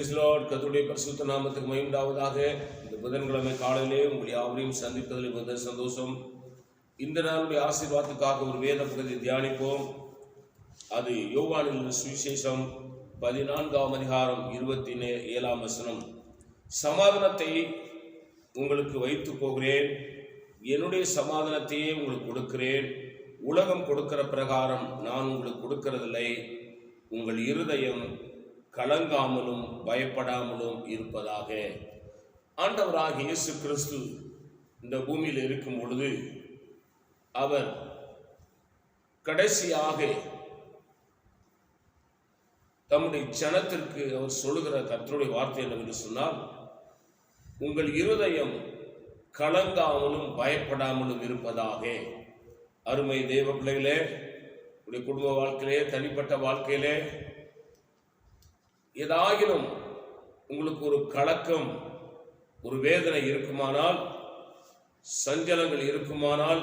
Price கத்துடைய பரிசுத்த நாமத்துக்கு மகிழ்ந்தாவதாக இந்த புதன்கிழமை காலையிலே உங்களை யாவரையும் சந்திப்பதில் முதல் சந்தோஷம். இந்த நாளுடைய ஆசீர்வாதத்துக்காக ஒரு வேத பகுதி தியானிப்போம். அது யோவானின் சுவிசேஷம் பதினான்காம் அதிகாரம் இருபத்தி ஏழாம் வசனம். சமாதானத்தை உங்களுக்கு வைத்து போகிறேன். என்னுடைய சமாதானத்தையே உங்களுக்கு கொடுக்கிறேன். உலகம் கொடுக்கிற பிரகாரம் நான் உங்களுக்கு கொடுக்கிறதில்லை. உங்கள் இருதயம் கலங்காமலும் பயப்படாமலும் இருப்பதாக ஆண்டவராக இயேசு கிறிஸ்து இந்த பூமியில் இருக்கும் பொழுது அவர் கடைசியாக தம்முடைய ஜனத்திற்கு அவர் சொல்லுகிற கத்தருடைய வார்த்தை என்னவென்று சொன்னால் உங்கள் இருதயம் கலங்காமலும் பயப்படாமலும் இருப்பதாக. அருமை தெய்வ பிள்ளைகளே உடைய குடும்ப வாழ்க்கையிலே தனிப்பட்ட வாழ்க்கையிலே ஏதாயினும் உங்களுக்கு ஒரு கலக்கம் ஒரு வேதனை இருக்குமானால் சஞ்சலங்கள் இருக்குமானால்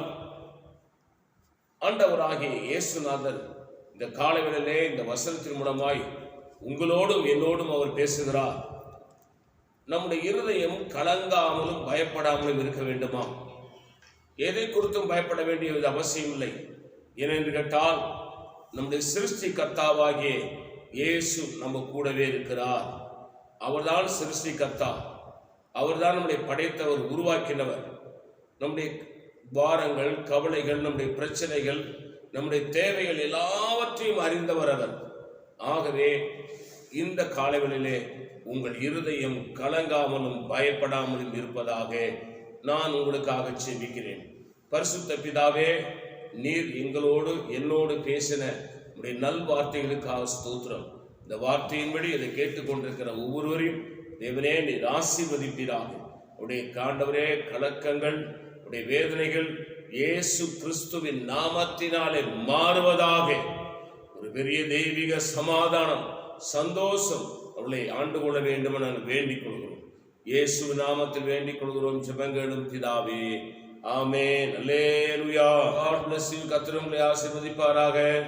ஆண்டவராகிய இயேசுநாதர் இந்த காலவேளையிலே இந்த வசனத்தின் மூலமாய் உங்களோடும் என்னோடும் அவர் பேசுகிறார். நம்முடைய இருதயம் கலங்காமலும் பயப்படாமலும் இருக்க வேண்டுமா? எதை குறித்தும் பயப்பட வேண்டியது அவசியம் இல்லை ஏனென்று கேட்டால் நம்முடைய சிருஷ்டி கர்த்தாவாகிய இயேசு நம்ம கூடவே இருக்கிறார். அவர்தான் சிருஷ்டி கர்த்தா. அவர்தான் நம்முடைய படைத்தவர் உருவாக்கினவர். நம்முடைய பாரங்கள் கவலைகள் நம்முடைய பிரச்சனைகள் நம்முடைய தேவைகள் எல்லாவற்றையும் அறிந்தவர் அவர். ஆகவே இந்த காலங்களிலே உங்கள் இருதயம் கலங்காமலும் பயப்படாமலும் இருப்பதாக நான் உங்களுக்காக செவிக்கிறேன் பரிசுத்த பிதாவே நீர் எங்களோடு என்னோடு பேசின உடைய நல் வார்த்தைகளுக்காக ஸ்தோத்திரம். இந்த வார்த்தையின்படி இதை கேட்டுக்கொண்டிருக்கிற ஒவ்வொருவரையும் தேவனே நீர் ஆசீர்வதிப்பீராக. உடைய காண்டவரே கலக்கங்கள் உடைய வேதனைகள் இயேசு கிறிஸ்துவின் நாமத்தினாலே மாறுவதாக. ஒரு பெரிய தெய்வீக சமாதானம் சந்தோஷம் அவளை ஆண்டு கொள்ள வேண்டும் என நாங்கள் வேண்டிக் கொள்கிறோம். இயேசு நாமத்தில் வேண்டிக் கொள்கிறோம். ஜெபங்களும் பிதாவே. ஆமே அல்லேலூயா. காட் பிளஸ் ஆசிர்வதிப்பாராக.